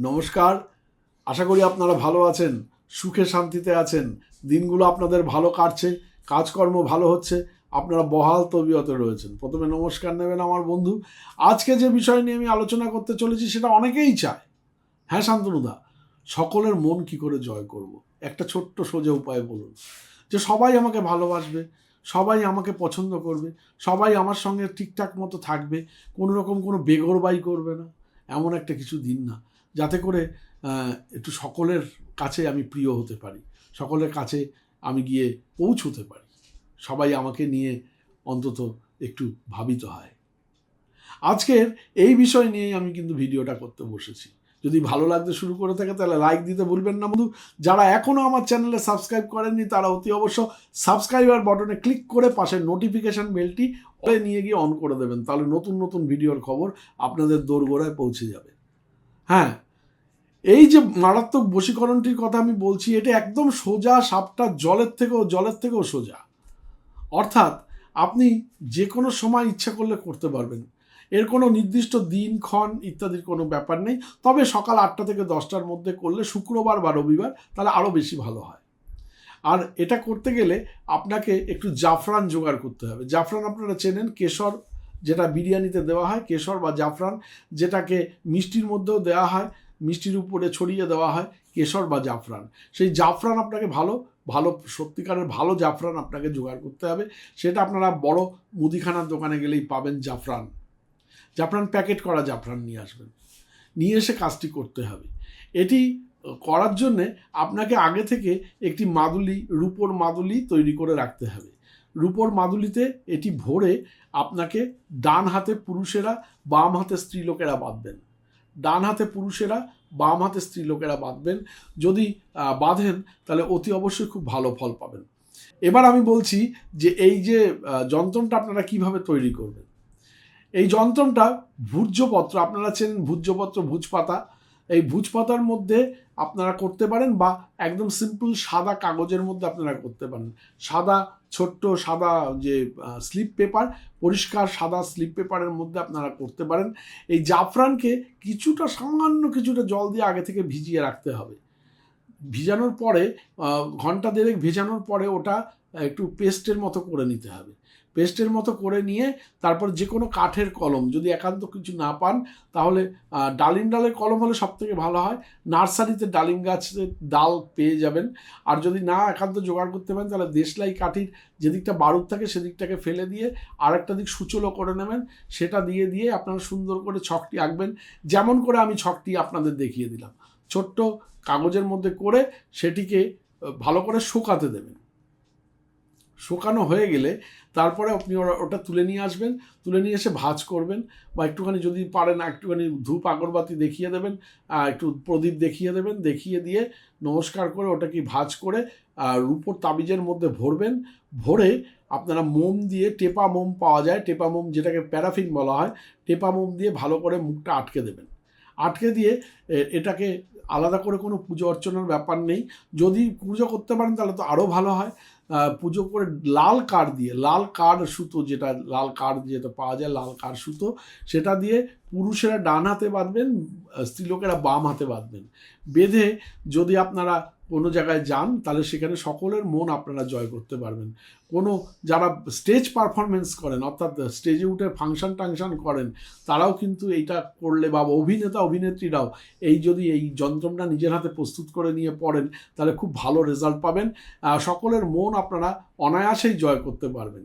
নমস্কার আশা করি আপনারা ভালো আছেন সুখে শান্তিতে আছেন দিনগুলো আপনাদের ভালো কাটছে কাজকর্ম ভালো হচ্ছে আপনারা বহাল তবিয়তে রয়েছেন। প্রথমে নমস্কার নেবেন আমার বন্ধু। আজকে যে বিষয় নিয়ে আমি আলোচনা করতে চলেছি সেটা অনেকেই চায়। হ্যাঁ শান্তনুদা, সকলের মন কি করে জয় করব। একটা ছোট্ট সোজা উপায় বলুন। যে সবাই আমাকে ভালোবাসবে, সবাই আমাকে পছন্দ করবে, সবাই আমার সঙ্গে ঠিকঠাক মতো থাকবে, কোনো রকম কোনো বেগরবাই করবে না, এমন একটা কিছু দিন না। যাতে করে একটু সকলের কাছে আমি প্রিয় হতে পারি, সকলের কাছে আমি গিয়ে পৌঁছতে পারি। সবাই আমাকে নিয়ে অন্তত একটু ভাবিত হয়। আজকের এই বিষয় নিয়েই আমি কিন্তু ভিডিওটা করতে বসেছি। যদি ভালো লাগতে শুরু করে থাকে, তাহলে লাইক দিতে ভুলবেন না বন্ধু। যারা এখনও আমার চ্যানেলে সাবস্ক্রাইব করেননি, তারা অতি অবশ্য সাবস্ক্রাইবার বাটনে ক্লিক করে পাশের নোটিফিকেশন বেলটি অলে নিয়ে গিয়ে অন করে দেবেন। তাহলে নতুন নতুন ভিডিওর খবর আপনাদের দোরগোড়ায় পৌঁছে যাবে। হ্যাঁ এই যে মারাত্মক বশীকরণটির কথা আমি বলছি, এটা একদম সোজা সাপটা জলের থেকেও জলের থেকেও সোজা। অর্থাৎ আপনি যে কোনো সময় ইচ্ছা করলে করতে পারবেন। এর কোনো নির্দিষ্ট দিন, ক্ষণ ইত্যাদির কোনো ব্যাপার নেই। তবে সকাল আটটা থেকে দশটার মধ্যে করলে শুক্রবার বা রবিবার তাহলে আরও বেশি ভালো হয়। আর এটা করতে গেলে আপনাকে একটু জাফরান জোগাড় করতে হবে। জাফরান আপনারা চেনেন, কেশর যেটা বিরিয়ানিতে দেওয়া হয়, কেশর বা জাফরান যেটাকে মিষ্টির মধ্যেও দেওয়া হয়, মিষ্টির উপরে ছড়িয়ে দেওয়া হয়, কেশর বা জাফরান। সেই জাফরান আপনাকে ভালো ভালো, সত্যিকারের ভালো জাফরান আপনাকে জোগাড় করতে হবে। সেটা আপনারা বড় মুদিখানার দোকানে গেলেই পাবেন জাফরান। জাফরান প্যাকেট করা জাফরান নিয়ে আসবেন। নিয়ে এসে কাজটি করতে হবে। এটি করার জন্যে আপনাকে আগে থেকে একটি মাদুলি রূপোর মাদুলি তৈরি করে রাখতে হবে। রূপোর মাদুলিতে এটি ভরে আপনাকে ডান হাতে পুরুষেরা বাম হাতে স্ত্রীলোকেরা বাঁধবেন। ডান হাতে পুরুষেরা বাম হাতে স্ত্রীলোকেরা বাঁধবেন। যদি বাঁধেন তাহলে অতি অবশ্যই খুব ভালো ফল পাবেন। এবার আমি বলছি যে এই যে আহ, যন্ত্রটা আপনারা কীভাবে তৈরি করবেন? এই যন্ত্রটা ভূর্জপত্র, আপনারা চেনেন ভূর্জপত্র, ভুজপাতা। এই ভুজপাতার মধ্যে আপনারা করতে পারেন বা একদম সিম্পল সাদা কাগজের মধ্যে আপনারা করতে পারেন। সাদা ছোট্ট সাদা যে স্লিপ পেপার পরিষ্কার সাদা স্লিপ পেপারের মধ্যে আপনারা করতে পারেন। এই জাফরানকে কিছুটা সামান্য কিছুটা জল দিয়ে আগে থেকে ভিজিয়ে রাখতে হবে। ভিজানোর পরে ঘণ্টা দেড়েক ভেজানোর পরে ওটা একটু পেস্টের মতো করে নিতে হবে। পেস্টের মতো করে নিয়ে তারপর যে কোনো কাঠের কলম, যদি একান্ত কিছু না পান, তাহলে ডালিম ডালের কলম হলে সব থেকে ভালো হয়। নার্সারিতে ডালিম গাছের ডাল পেয়ে যাবেন। আর যদি না একান্ত জোগাড় করতে পারেন, তাহলে দেশলাই কাঠির যেদিকটা বারুদ থাকে সেদিকটাকে ফেলে দিয়ে আর একটা দিক সুচলো করে নেবেন। সেটা দিয়ে দিয়ে আপনারা সুন্দর করে ছকটি আঁকবেন। যেমন করে আমি ছকটি আপনাদের দেখিয়ে দিলাম। ছোট্ট কাগজের মধ্যে করে সেটিকে ভালো করে শুকাতে দেবেন। শুকানো হয়ে গেলে তারপরে আপনি ওরা- ওটা তুলে নিয়ে আসবেন, তুলে নিয়ে এসে ভাজ করবেন বা একটুখানি যদি পারেন, একটুখানি ধূপ আগরবাতি দেখিয়ে দেবেন একটু প্রদীপ দেখিয়ে দেবেন, দেখিয়ে দিয়ে নমস্কার করে ওটাকে ভাজ করে রূপোর তাবিজের মধ্যে ভরবেন, ভরে আপনারা মোম দিয়ে টেপা মোম পাওয়া যায়, টেপা মোম যেটাকে প্যারাফিন বলা হয়, টেপা মোম দিয়ে ভালো করে মুখটা আটকে দেবেন। আটকে দিয়ে এটাকে আলাদা করে কোনো পুজো অর্চনার ব্যাপার নেই। যদি পুজো করতে পারেন তাহলে তো আরও ভালো হয়। পুজো করে লাল কাঠ দিয়ে, লাল কাঠ সুতো যেটা, লাল কাঠ যেটা পাওয়া যায়, লাল কাঠ সুতো, সেটা দিয়ে পুরুষেরা ডান হাতে বাঁধবেন স্ত্রীলোকেরা বাম হাতে বাঁধবেন। বেঁধে যদি আপনারা কোনো জায়গায় যান, তাহলে সেখানে সকলের মন আপনারা জয় করতে পারবেন। কোনো যারা স্টেজ পারফরমেন্স করেন, অর্থাৎ স্টেজে উঠে ফাংশন টাংশন করেন, তারাও কিন্তু এইটা করলে বা অভিনেতা, অভিনেত্রীরাও এই যদি এই যন্ত্রটা নিজের হাতে প্রস্তুত করে নিয়ে পড়েন, তাহলে খুব ভালো রেজাল্ট পাবেন। সকলের মন আপনারা অনায়াসেই জয় করতে পারবেন।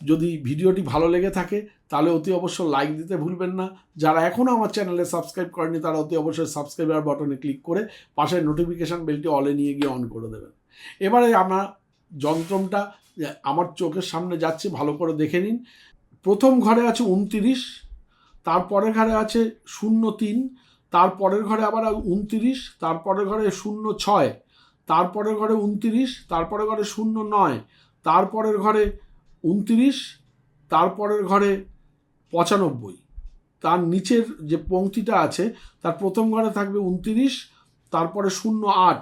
যদি ভিডিওটি ভালো লেগে থাকে, তাহলে অতি অবশ্য লাইক দিতে ভুলবেন না। যারা এখনও আমার চ্যানেলে সাবস্ক্রাইব করেনি তারা অতি অবশ্যই সাবস্ক্রাইবার বাটনে ক্লিক করে পাশের নোটিফিকেশান বেলটি অলে নিয়ে গিয়ে অন করে দেবেন। এবারে আমার যন্ত্রমটা আমার চোখের সামনে যাচ্ছে, ভালো করে দেখে নিন। প্রথম ঘরে আছে উনতিরিশ, তারপরের ঘরে আছে শূন্য তিন, তারপরের ঘরে আবার উনতিরিশ, তারপরের ঘরে শূন্য ছয়, তারপরের ঘরে উনতিরিশ, তারপরের ঘরে শূন্য নয়, তারপরের ঘরে উনতিরিশ, তারপরের ঘরে পঁচানব্বই। তার নিচের যে পংক্তিটা আছে, তার প্রথম ঘরে থাকবে উনতিরিশ, তারপরে শূন্য আট,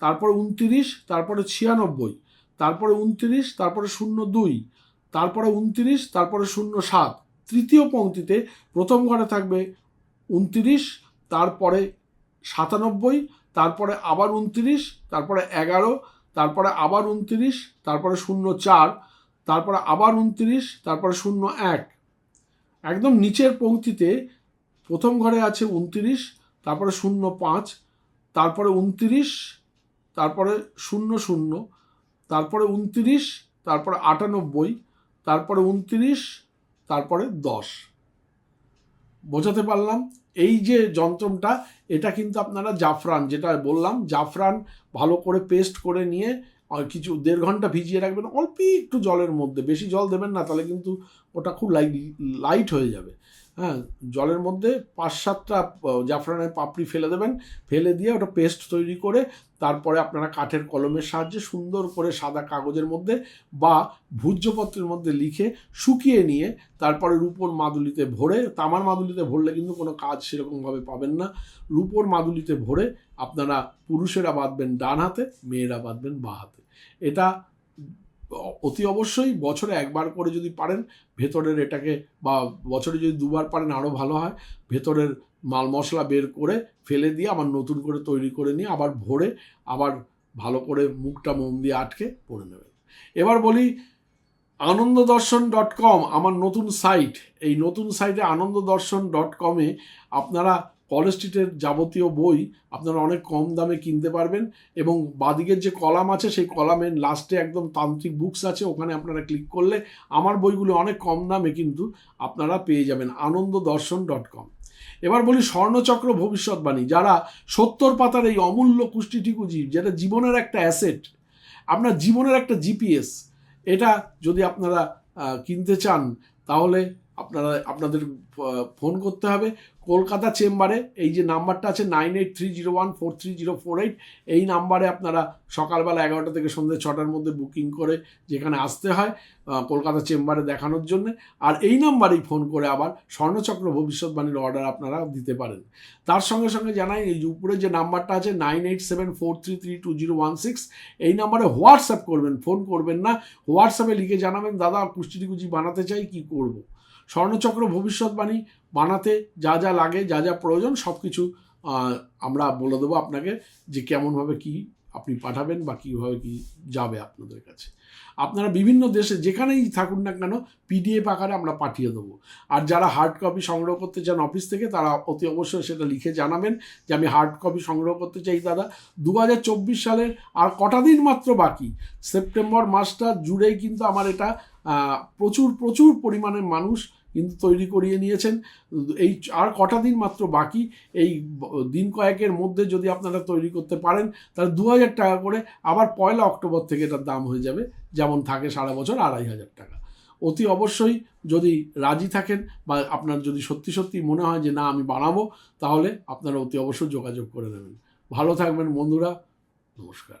তারপরে উনতিরিশ, তারপরে ছিয়ানব্বই, তারপরে উনত্রিশ, তারপরে শূন্য দুই, তারপরে উনত্রিশ, তারপরে শূন্য সাত। তৃতীয় পংক্তিতে প্রথম ঘরে থাকবে উনতিরিশ, তারপরে সাতানব্বই, তারপরে আবার উনত্রিশ, তারপরে এগারো, তারপরে আবার উনত্রিশ, তারপরে শূন্য চার তারপরে আবার উনত্রিশ, তারপরে শূন্য এক। একদম নিচের পংক্তিতে প্রথম ঘরে আছে উনত্রিশ, তারপরে শূন্য পাঁচ, তারপরে উনতিরিশ, তারপরে শূন্য শূন্য, তারপরে উনত্রিশ, তারপরে আটানব্বই, তারপরে উনত্রিশ, তারপরে দশ। বোঝাতে পারলাম? এই যে যন্ত্রটা, এটা কিন্তু আপনারা জাফরান, যেটা বললাম, জাফরান ভালো করে পেস্ট করে নিয়ে কিছু দেড় ঘণ্টা ভিজিয়ে রাখবেন, অল্প একটু জলের মধ্যে। বেশি জল দেবেন না, তাহলে কিন্তু ওটা খুব লাইট লাইট হয়ে যাবে। হ্যাঁ জলের মধ্যে পাঁচ সাতটা জাফরানের পাপড়ি ফেলে দেবেন, ফেলে দিয়ে ওটা পেস্ট তৈরি করে তারপরে আপনারা কাঠের কলমের সাহায্যে সুন্দর করে সাদা কাগজের মধ্যে বা ভূর্যপত্রের মধ্যে লিখে শুকিয়ে নিয়ে তারপরে রূপোর মাদুলিতে ভরে, তামার মাদুলিতে ভরলে কিন্তু কোনো কাজ সেরকমভাবে পাবেন না। রূপোর মাদুলিতে ভরে আপনারা পুরুষেরা বাঁধবেন ডান হাতে, মেয়েরা বাঁধবেন বা হাতে। এটা অতি অবশ্যই বছরে একবার করে যদি পারেন, ভেতরের এটাকে বা বছরে যদি দুবার পারেন আরও ভালো হয়। ভেতরের মাল মশলা বের করে ফেলে দিয়ে আবার নতুন করে তৈরি করে নিয়ে আবার ভরে আবার ভালো করে মুখটা মোম দিয়ে আটকে পড়ে নেবেন। এবার বলি আনন্দ দর্শন ডট কম, আমার নতুন সাইট। এই নতুন সাইটে আনন্দ দর্শন ডট কমে আপনারা কলেজ স্ট্রিটের যাবতীয় বই আপনারা অনেক কম দামে কিনতে পারবেন এবং বাদিকের যে কলাম আছে, সেই কলামের লাস্টে একদম তান্ত্রিক বুকস আছে, ওখানে আপনারা ক্লিক করলে আমার বইগুলো অনেক কম দামে কিন্তু আপনারা পেয়ে যাবেন আনন্দ দর্শন ডট কম এবার বলি স্বর্ণচক্র ভবিষ্যৎবাণী যারা সত্তর পাতার এই অমূল্য কুষ্টিটিকু জীব যেটা জীবনের একটা অ্যাসেট আপনার জীবনের একটা জিপিএস এটা যদি আপনারা কিনতে চান, তাহলে আপনারা, আপনাদের ফোন করতে হবে। কলকাতা চেম্বারে এই যে নাম্বারটা আছে nine eight three zero one four three zero four eight এই নাম্বারে আপনারা সকালবেলা এগারোটা থেকে সন্ধ্যে ছটার মধ্যে বুকিং করে যেখানে আসতে হয় কলকাতা চেম্বারে দেখানোর জন্য। আর এই নাম্বারেই ফোন করে আবার স্বর্ণচক্র ভবিষ্যৎবাণীর অর্ডার আপনারা দিতে পারেন। তার সঙ্গে সঙ্গে জানাই, এই উপরে যে নাম্বারটা আছে nine eight seven four three three two zero one six এই নাম্বারে হোয়াটসঅ্যাপ করবেন ফোন করবেন না। হোয়াটসঅ্যাপে লিখে জানাবেন, দাদা কুষ্টি কুচি বানাতে চাই, কি করব। স্বর্ণচক্র ভবিষ্যৎবাণী বানাতে যা যা লাগে, যা যা প্রয়োজন সব কিছু আমরা বলে দেবো আপনাকে যে কেমনভাবে কি আপনি পাঠাবেন বা কীভাবে কি যাবে আপনাদের কাছে। আপনারা বিভিন্ন দেশে যেখানেই থাকুন না কেন পিডিএফ আকারে আমরা পাঠিয়ে দেবো। আর যারা হার্ড কপি সংগ্রহ করতে চান অফিস থেকে, তারা অতি অবশ্যই সেটা লিখে জানাবেন যে আমি হার্ড কপি সংগ্রহ করতে চাই দাদা। দু হাজার চব্বিশ সালের আর কটা দিন মাত্র বাকি? সেপ্টেম্বর মাসটা জুড়েই কিন্তু আমার এটা প্রচুর প্রচুর পরিমাণে মানুষ কিন্তু তৈরি করিয়ে নিয়েছেন। এই আর কটা দিন মাত্র বাকি, এই দিন কয়েকের মধ্যে যদি আপনারা তৈরি করতে পারেন, তাহলে দু হাজার টাকা করে আবার পয়লা অক্টোবর থেকে এটার দাম হয়ে যাবে, যেমন থাকে সারা বছর আড়াই হাজার টাকা। অতি অবশ্যই যদি রাজি থাকেন বা আপনার যদি সত্যি সত্যি মনে হয় যে না, আমি বানাবো, তাহলে আপনারা অতি অবশ্যই যোগাযোগ করে নেবেন। ভালো থাকবেন বন্ধুরা, নমস্কার।